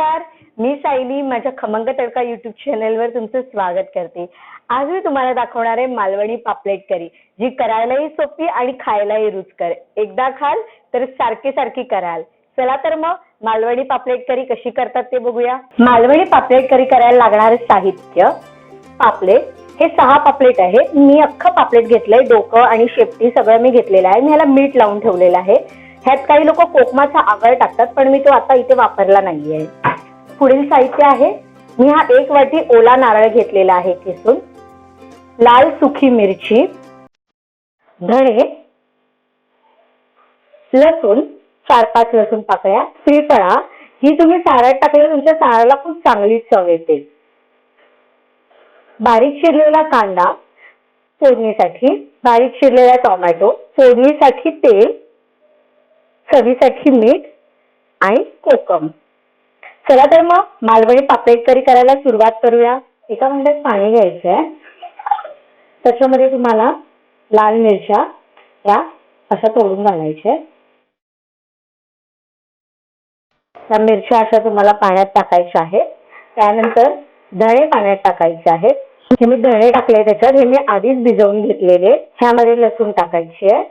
मी सायली माझ्या खमंग तडका युट्यूब चॅनलवर तुमचं स्वागत करते. आज मी तुम्हाला दाखवणार आहे मालवणी पापलेट करी जी करायलाही सोपी आणि खायलाही रुचकर. एकदा खाल तर सारखी सारखी कराल. चला तर मग मालवणी पापलेट करी कशी करतात ते बघूया. मालवणी पापलेट करी करायला लागणारे साहित्य. पापलेट हे सहा पापलेट आहेत. मी अख्खं पापलेट घेतलंय डोकं आणि शेपटी सगळं मी घेतलेलं आहे. मी ह्याला मीठ लावून ठेवलेलं आहे. ह्यात काही लोक कोकमाचा आगळ टाकतात पण मी तो आता इथे वापरला नाहीये. पुढील साहित्य आहे. मी हा एक वाटी ओला नारळ घेतलेला आहे किसून. लाल सुखी मिरची धणे लसूण चार पाच लसूण पाकळ्या श्रीफळा ही तुम्ही सारळ टाकल्यावर तुमच्या साराला खूप चांगली चव येते. बारीक चिरलेला कांदा फोडणीसाठी बारीक चिरलेला टोमॅटो फोडणीसाठी तेल चवीसाठी मीठ आणि कोकम. चला तर मग मालवणी पापलेट करी करायला सुरुवात करूया. एका मिनिटात पाणी घ्यायचं आहे त्याच्यामध्ये तुम्हाला लाल मिरच्या या अशा तोडून घालायच्या त्या मिरच्या अशा तुम्हाला पाण्यात टाकायच्या आहेत. त्यानंतर धणे पाण्यात टाकायचे आहेत. हे मी धणे टाकले त्याच्यात. हे मी आधीच भिजवून घेतलेले ह्यामध्ये लसूण टाकायचे आहे.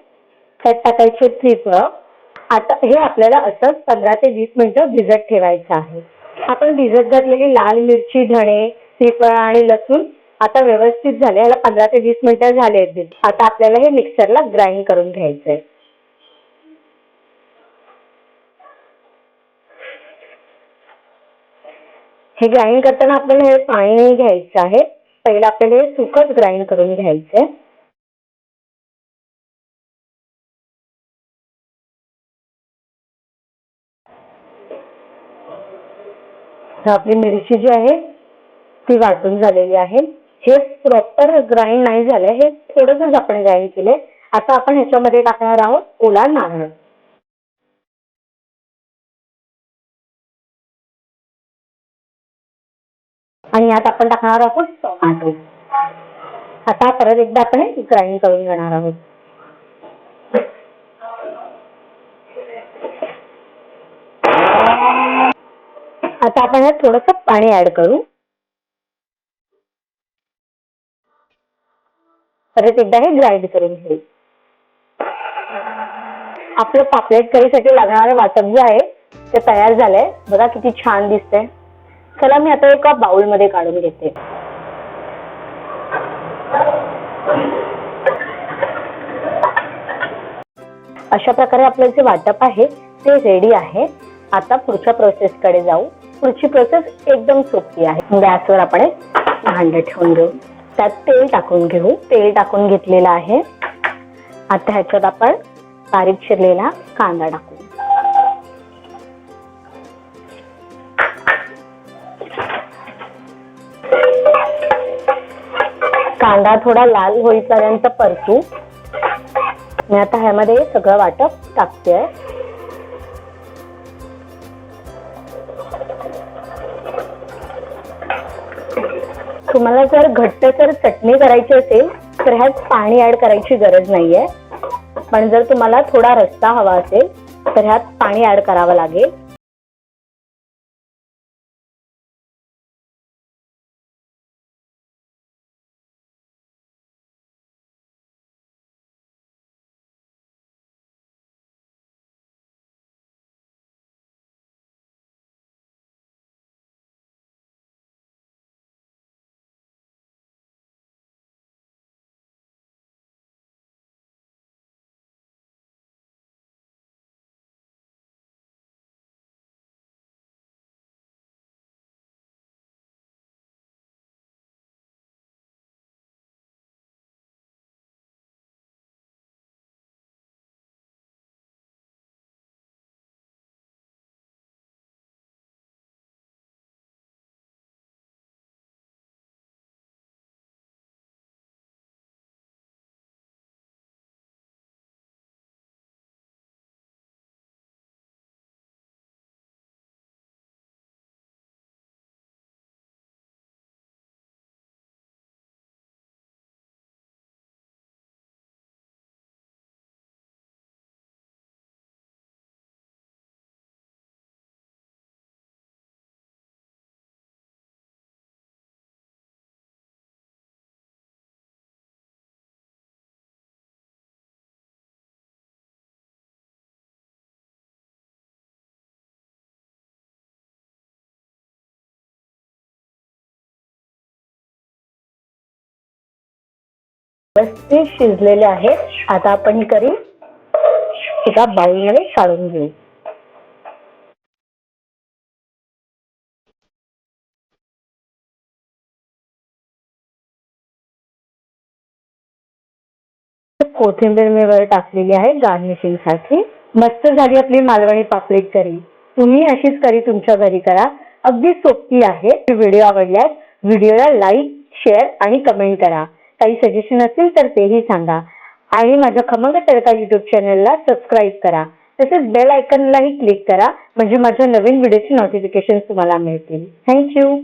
त्यात टाकायचे त्रिफळ आता हे आपल्याला असंच पंधरा ते वीस मिनिटं भिजत ठेवायचं आहे. आपण भिजत घातलेली लाल मिरची धणे श्रीफळ आणि लसूण आता व्यवस्थित झाले. याला पंधरा ते वीस मिनिटं झाले आहेत. आता आपल्याला हे मिक्सरला ग्राइंड करून घ्यायचंय. हे ग्राइंड करताना आपल्याला हे पाणी घ्यायचं आहे. पहिलं आपल्याला हे सुकच ग्राइंड करून घ्यायचंय. तर आपली मिरची जी आहे ती वाटून झालेली आहे. हे प्रॉपर ग्राइंड नाही झालंय हे थोडंसंच आपण ग्राइंड केलंय आता आपण ह्याच्यामध्ये टाकणार आहोत ओला नारळ. आणि यात आपण टाकणार आहोत टोमॅटो. आता परत एकदा आपण ग्राइंड करून घेणार आहोत. आता आपण यात थोडस पाणी ऍड करू. परत एकदा हे ग्राइंड करून घेऊ. आपलं पापलेट करीसाठी लागणारं वाटप जे आहे ते तयार झालंय. बघा किती छान दिसतंय. चला मी आता एका बाउलमध्ये काढून घेते. अशा प्रकारे आपलं जे वाटप आहे ते रेडी आहे. आता पुढच्या प्रोसेस कडे जाऊ. पुढची प्रोसेस एकदम सोपी आहे. गॅसवर आपण एक भांड ठेवून घेऊ. त्यात तेल टाकून घेऊ. तेल टाकून घेतलेलं आहे. आता ह्याच्यात आपण बारीक चिरलेला कांदा टाकू. कांदा थोडा लाल होईपर्यंत परतू. मी आता ह्यामध्ये सगळं वाटप टाकते तुम्हाला जर घट्ट जर चटणी करायची असेल तर ह्यात पाणी ऍड करायची गरज नाहीये. पण जर तुम्हाला थोडा रस्ता हवा असेल तर ह्यात पाणी ऍड करावं लागेल. व्यवस्थित शिजलेले आहेत. आता आपण ही करी एका बाउलमध्ये काढून घेऊ. कोथिंबीर मी वर टाकलेली आहे गार्निशिंगसाठी. मस्त झाली आपली मालवणी पापलेट करी. तुम्ही अशीच करी तुमच्या घरी करा. अगदी सोपी आहे. व्हिडिओ आवडल्यास व्हिडिओला लाईक शेअर आणि कमेंट करा. काही सजेशन असतील तर तेही सांगा. आणि माझ्या खमंग तडका युट्यूब चॅनलला सबस्क्राईब करा. तसेच बेल आयकनलाही क्लिक करा. म्हणजे माझ्या नवीन व्हिडिओची नोटिफिकेशन तुम्हाला मिळतील. थँक्यू